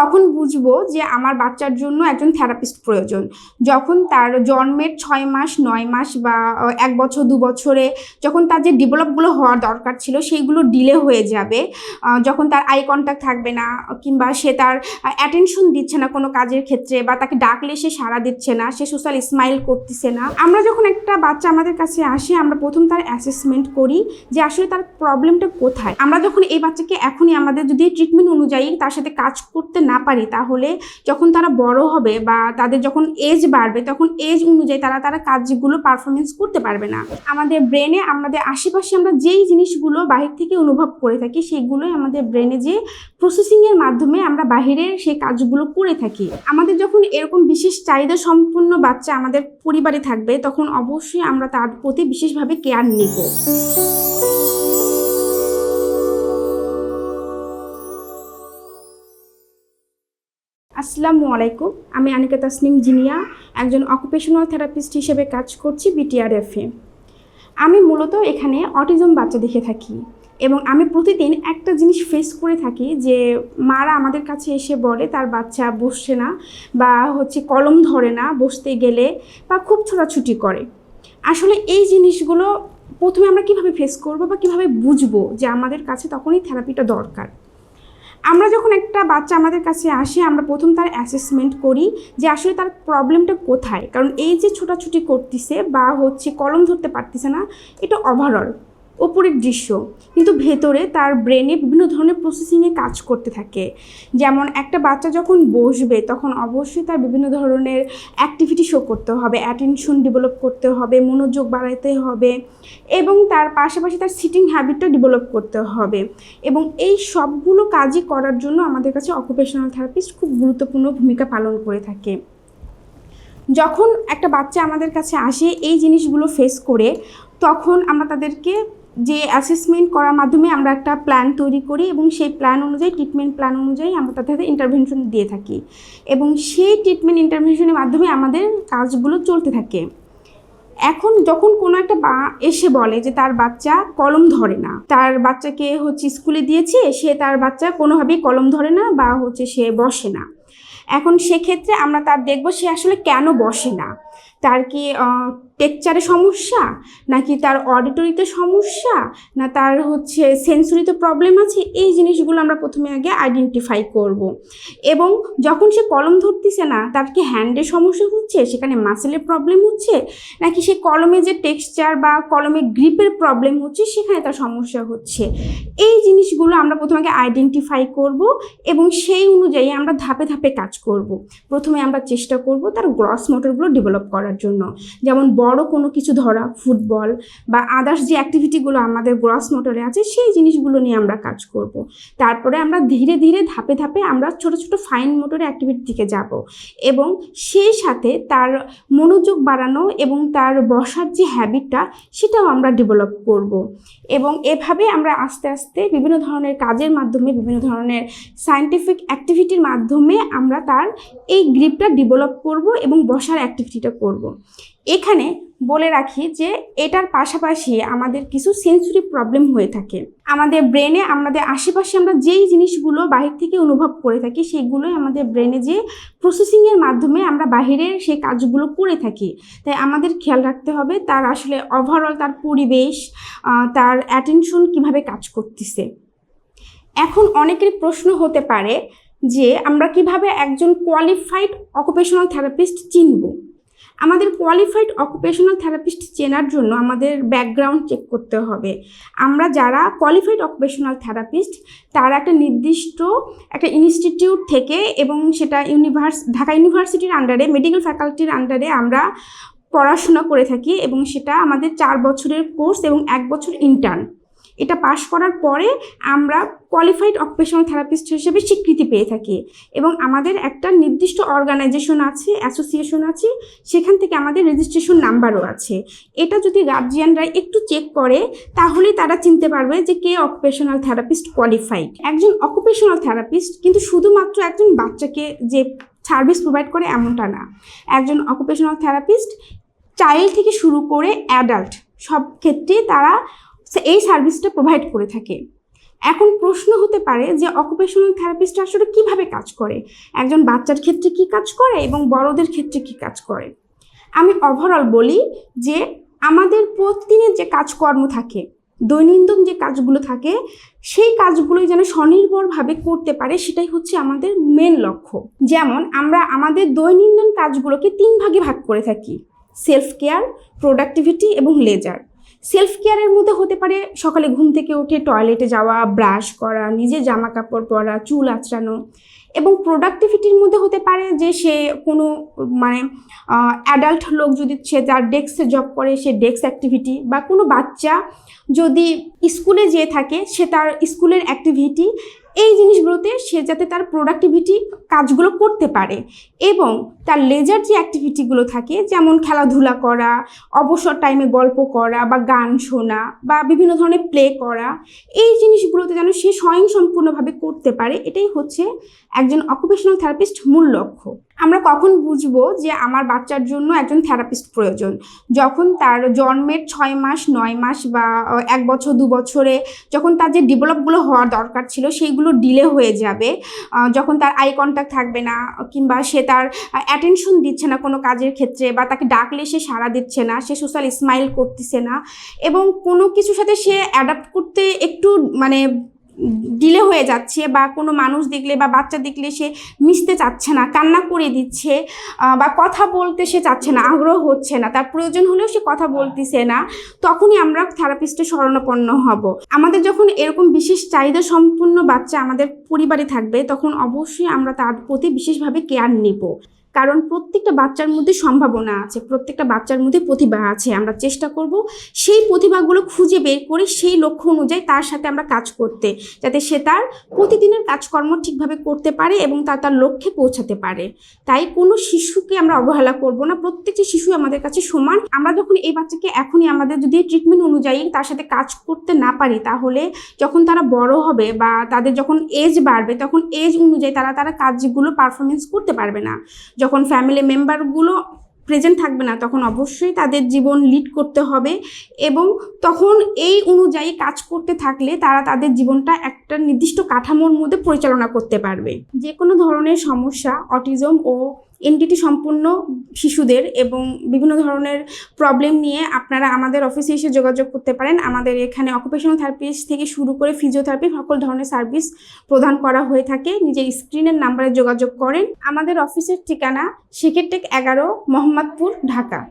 কখন বুঝব যে আমার বাচ্চার জন্য একজন থেরাপিস্ট প্রয়োজন। যখন তার জন্মের ছয় মাস, নয় মাস বা এক বছর, দু বছরে যখন তার যে ডেভেলপগুলো হওয়ার দরকার ছিল সেইগুলো ডিলে হয়ে যাবে। যখন তার আই কন্ট্যাক্ট থাকবে না কিংবা সে তার অ্যাটেনশন দিচ্ছে না কোনো কাজের ক্ষেত্রে বা তাকে ডাকলে সে সাড়া দিচ্ছে না, সে সোশ্যাল স্মাইল করতেছে না। আমরা যখন একটা বাচ্চা আমাদের কাছে আসে, আমরা প্রথম তার অ্যাসেসমেন্ট করি যে আসলে তার প্রবলেমটা কোথায়। আমরা যখন এই বাচ্চাকে এখনই আমাদের যদি ট্রিটমেন্ট অনুযায়ী তার সাথে কাজ করতে না পারি, তাহলে যখন তারা বড় হবে বা তাদের যখন এজ বাড়বে, তখন এজ অনুযায়ী তারা তারা কাজগুলো পারফরমেন্স করতে পারবে না। আমাদের ব্রেনে আমাদের আশেপাশে আমরা যেই জিনিসগুলো বাহির থেকে অনুভব করে থাকি, সেগুলোই আমাদের ব্রেনে যে প্রসেসিংয়ের মাধ্যমে আমরা বাহিরের সেই কাজগুলো করে থাকি। আমাদের যখন এরকম বিশেষ চাহিদা সম্পূর্ণ বাচ্চা আমাদের পরিবারে থাকবে, তখন অবশ্যই আমরা তার প্রতি বিশেষভাবে কেয়ার নিব। আসসালামু আলাইকুম। আমি আনিকা তাসনিম জিনিয়া, একজন অকুপেশনাল থেরাপিস্ট হিসেবে কাজ করছি বিটিআরএফে আমি মূলত এখানে অটিজম বাচ্চা দেখে থাকি এবং আমি প্রতিদিন একটা জিনিস ফেস করে থাকি যে মারা আমাদের কাছে এসে বলে তার বাচ্চা বসছে না বা হচ্ছে কলম ধরে না বসতে গেলে বা খুব ছোটাছুটি করে। আসলে এই জিনিসগুলো প্রথমে আমরা কীভাবে ফেস করব বা কীভাবে বুঝব যে আমাদের কাছে তখনই থেরাপিটা দরকার? আমরা যখন একটা বাচ্চা আমাদের কাছে আসে, আমরা প্রথম তার অ্যাসেসমেন্ট করি যে আসলে তার প্রবলেমটা কোথায়। কারণ এই যে ছোটাছুটি করতেছে বা হচ্ছে কলম ধরতে পারতেছে না, এটা ওভারঅল ওপরের দৃশ্য। কিন্তু ভেতরে তার ব্রেনে বিভিন্ন ধরনের প্রসেসিংয়ে কাজ করতে থাকে। যেমন একটা বাচ্চা যখন বসবে, তখন অবশ্যই তার বিভিন্ন ধরনের অ্যাক্টিভিটি শো করতে হবে। অ্যাটেনশন ডেভেলপ করতে হবে, মনোযোগ বাড়াইতে হবে এবং তার পাশাপাশি তার সিটিং হ্যাবিটটা ডেভেলপ করতে হবে। এবং এই সবগুলো কাজই করার জন্য আমাদের কাছে অকুপেশনাল থেরাপিস্ট খুব গুরুত্বপূর্ণ ভূমিকা পালন করে থাকে। যখন একটা বাচ্চা আমাদের কাছে আসে, এই জিনিসগুলো ফেস করে, তখন আমরা তাদেরকে যে অ্যাসেসমেন্ট করার মাধ্যমে আমরা একটা প্ল্যান তৈরি করি এবং সেই প্ল্যান অনুযায়ী ট্রিটমেন্ট প্ল্যান অনুযায়ী আমরা তাদের ইন্টারভেনশন দিয়ে থাকি। এবং সেই ট্রিটমেন্ট ইন্টারভেনশনের মাধ্যমে আমাদের কাজগুলো চলতে থাকে। এখন যখন কোনো একটা বা এসে বলে যে তার বাচ্চা কলম ধরে না, তার বাচ্চাকে হচ্ছে স্কুলে দিয়েছে, সে তার বাচ্চা কোনোভাবেই কলম ধরে না বা হচ্ছে সে বসে না। এখন সেক্ষেত্রে আমরা তার দেখব সে আসলে কেন বসে না? তার কি টেকচারে সমস্যা? নাকি তার অডিটরিতে সমস্যা? না তার হচ্ছে সেন্সরিতে প্রবলেম আছে? এই জিনিসগুলো আমরা প্রথমে আগে আইডেন্টিফাই করব। এবং যখন সে কলম ধরতেছে না, তার কি হ্যান্ডে সমস্যা হচ্ছে? সেখানে মাসেলের প্রবলেম হচ্ছে? নাকি সে কলমে যে টেক্সচার বা কলমে গ্রিপের প্রবলেম হচ্ছে, সেখানে তার সমস্যা হচ্ছে? এই জিনিসগুলো আমরা প্রথমে আগে আইডেন্টিফাই করব এবং সেই অনুযায়ী আমরা ধাপে ধাপে কাজ করব। প্রথমে আমরা চেষ্টা করব তার গ্রস মোটরগুলো ডেভেলপ করার জন্য। যেমন বড় কোনো কিছু ধরা, ফুটবল বা আদার্স যে অ্যাক্টিভিটিগুলো আমাদের গ্রস মোটরে আছে, সেই জিনিসগুলো নিয়ে আমরা কাজ করব। তারপরে আমরা ধীরে ধীরে ধাপে ধাপে আমরা ছোট ছোট ফাইন মোটরের অ্যাক্টিভিটির দিকে যাব এবং সেই সাথে তার মনোযোগ বাড়ানো এবং তার বসার যে হ্যাবিটটা সেটাও আমরা ডেভেলপ করব। এবং এভাবে আমরা আস্তে আস্তে বিভিন্ন ধরনের কাজের মাধ্যমে, বিভিন্ন ধরনের সায়েন্টিফিক অ্যাক্টিভিটির মাধ্যমে আমরা তার এই গ্রিপটা ডেভেলপ করব এবং বসার অ্যাক্টিভিটিটা করব। এখানে বলে রাখি যে এটার পাশাপাশি আমাদের কিছু সেন্সরি প্রবলেম হয়ে থাকে। আমাদের ব্রেনে আমাদের আশেপাশে আমরা যেই জিনিসগুলো বাহির থেকে অনুভব করে থাকি, সেগুলোই আমাদের ব্রেনে যে প্রসেসিংয়ের মাধ্যমে আমরা বাহিরের সেই কাজগুলো করে থাকি। তাই আমাদের খেয়াল রাখতে হবে তার আসলে ওভারঅল তার পরিবেশ তার অ্যাটেনশন কীভাবে কাজ করতেছে। এখন অনেকেরই প্রশ্ন হতে পারে যে আমরা কীভাবে একজন কোয়ালিফাইড অকুপেশনাল থেরাপিস্ট চিনব? আমাদের কোয়ালিফাইড অকুপেশনাল থেরাপিস্ট চেনার জন্য আমাদের ব্যাকগ্রাউন্ড চেক করতে হবে। আমরা যারা কোয়ালিফাইড অকুপেশনাল থেরাপিস্ট তারা একটা নির্দিষ্ট একটা ইনস্টিটিউট থেকে এবং সেটা ইউনিভার্স ঢাকা ইউনিভার্সিটির আন্ডারে মেডিকেল ফ্যাকাল্টির আন্ডারে আমরা পড়াশোনা করে থাকি এবং সেটা আমাদের চার বছরের কোর্স এবং এক বছর ইন্টার্ন এটা পাশ করার পরে আমরা কোয়ালিফাইড অকুপেশনাল থেরাপিস্ট হিসেবে স্বীকৃতি পেয়ে থাকি। এবং আমাদের একটা নির্দিষ্ট অর্গানাইজেশন আছে অ্যাসোসিয়েশন আছে, সেখান থেকে আমাদের রেজিস্ট্রেশন নাম্বারও আছে। এটা যদি গার্জিয়ানরা একটু চেক করে তাহলে তারা চিনতে পারবে যে কে অকুপেশনাল থেরাপিস্ট কোয়ালিফাইড একজন অকুপেশনাল থেরাপিস্ট কিন্তু শুধুমাত্র একজন বাচ্চাকে যে সার্ভিস প্রোভাইড করে এমনটা না। একজন অকুপেশনাল থেরাপিস্ট চাইল্ড থেকে শুরু করে অ্যাডাল্ট সব ক্ষেত্রে তারা এই সার্ভিসটা প্রোভাইড করে থাকে। এখন প্রশ্ন হতে পারে যে অকুপেশনাল থেরাপিস্ট আসলে কীভাবে কাজ করে? একজন বাচ্চার ক্ষেত্রে কি কাজ করে এবং বড়দের ক্ষেত্রে কি কাজ করে? আমি ওভারঅল বলি যে আমাদের প্রতিদিনের যে কাজকর্ম থাকে, দৈনন্দিন যে কাজগুলো থাকে, সেই কাজগুলোই যেন স্বনির্ভরভাবে করতে পারে সেটাই হচ্ছে আমাদের মেন লক্ষ্য। যেমন আমরা আমাদের দৈনন্দিন কাজগুলোকে তিন ভাগে ভাগ করে থাকি সেলফ কেয়ার প্রোডাক্টিভিটি এবং লেজার সেলফ কেয়ারের মধ্যে হতে পারে সকালে ঘুম থেকে উঠে টয়লেটে যাওয়া ব্রাশ করা নিজে জামা কাপড় পরা, চুল আঁচড়ানো এবং প্রোডাক্টিভিটির মধ্যে হতে পারে যে সে কোনো মানে অ্যাডাল্ট লোক যদি সে যার ডেস্কে জব করে, সে ডেস্ক অ্যাক্টিভিটি বা কোনো বাচ্চা যদি স্কুলে যেয়ে থাকে, সে তার স্কুলের অ্যাক্টিভিটি এই জিনিসগুলোতে সে যাতে তার প্রোডাক্টিভিটি কাজগুলো করতে পারে এবং তার লেজার যে অ্যাক্টিভিটিগুলো থাকে, যেমন খেলাধুলা করা, অবসর টাইমে গল্প করা বা গান শোনা বা বিভিন্ন ধরনের প্লে করা, এই জিনিসগুলোতে যেন সে স্বয়ংসম্পূর্ণভাবে করতে পারে, এটাই হচ্ছে একজন অকুপেশনাল থেরাপিস্ট মূল লক্ষ্য। আমরা কখন বুঝব যে আমার বাচ্চার জন্য একজন থেরাপিস্ট প্রয়োজন? যখন তার জন্মের ছয় মাস, নয় মাস বা এক বছর, দু বছরে যখন তার যে ডেভেলপগুলো হওয়ার দরকার ছিল সেইগুলো ডিলে হয়ে যাবে যখন তার আই কন্ট্যাক্ট থাকবে না কিংবা সে তার অ্যাটেনশন দিচ্ছে না কোনো কাজের ক্ষেত্রে বা তাকে ডাকলে সে সাড়া দিচ্ছে না, সে সোশ্যাল স্মাইল করতেছে না এবং কোনো কিছুর সাথে সে অ্যাডাপ্ট করতে একটু মানে ডিলে হয়ে যাচ্ছে বা কোনো মানুষ দেখলে বা বাচ্চা দেখলে সে মিশতে চাচ্ছে না, কান্না করে দিচ্ছে বা কথা বলতে সে চাচ্ছে না, আগ্রহ হচ্ছে না, তার প্রয়োজন হলেও সে কথা বলতেছে না, তখনই আমরা থেরাপিস্টে শরণাপন্ন হব। আমাদের যখন এরকম বিশেষ চাহিদা সম্পূর্ণ বাচ্চা আমাদের পরিবারে থাকবে, তখন অবশ্যই আমরা তার প্রতি বিশেষভাবে কেয়ার নেব। কারণ প্রত্যেকটা বাচ্চার মধ্যে সম্ভাবনা আছে, প্রত্যেকটা বাচ্চার মধ্যে প্রতিভা আছে। আমরা চেষ্টা করব সেই প্রতিভাগুলো খুঁজে বের করে সেই লক্ষ্য অনুযায়ী তার সাথে আমরা কাজ করতে, যাতে সে তার প্রতিদিনের কাজকর্ম ঠিকভাবে করতে পারে এবং তার তার লক্ষ্যে পৌঁছাতে পারে। তাই কোনো শিশুকে আমরা অবহেলা করব না, প্রত্যেকটি শিশু আমাদের কাছে সমান। আমরা যখন এই বাচ্চাকে এখনই আমাদের যদি ট্রিটমেন্ট অনুযায়ী তার সাথে কাজ করতে না পারি, তাহলে যখন তারা বড় হবে বা তাদের যখন এজ বাড়বে, তখন এজ অনুযায়ী তারা তারা কাজগুলো পারফরমেন্স করতে পারবে না। যখন ফ্যামিলি মেম্বারগুলো প্রেজেন্ট থাকবে না, তখন অবশ্যই তাদের জীবন লিড করতে হবে এবং তখন এই অনুযায়ী কাজ করতে থাকলে তারা তাদের জীবনটা একটা নির্দিষ্ট কাঠামোর মধ্যে পরিচালনা করতে পারবে। যে কোনো ধরনের সমস্যা অটিজম ও এনটিটি সম্পূর্ণ শিশুদের এবং বিভিন্ন ধরনের প্রবলেম নিয়ে আপনারা আমাদের অফিসে এসে যোগাযোগ করতে পারেন। আমাদের এখানে অকুপেশনাল থেরাপিস্ট থেকে শুরু করে ফিজিওথেরাপি সকল ধরনের সার্ভিস প্রদান করা হয়ে থাকে। নিজের স্ক্রিনের নাম্বারে যোগাযোগ করেন। আমাদের অফিসের ঠিকানা শেখেরটেক এগারো, মোহাম্মদপুর, ঢাকা।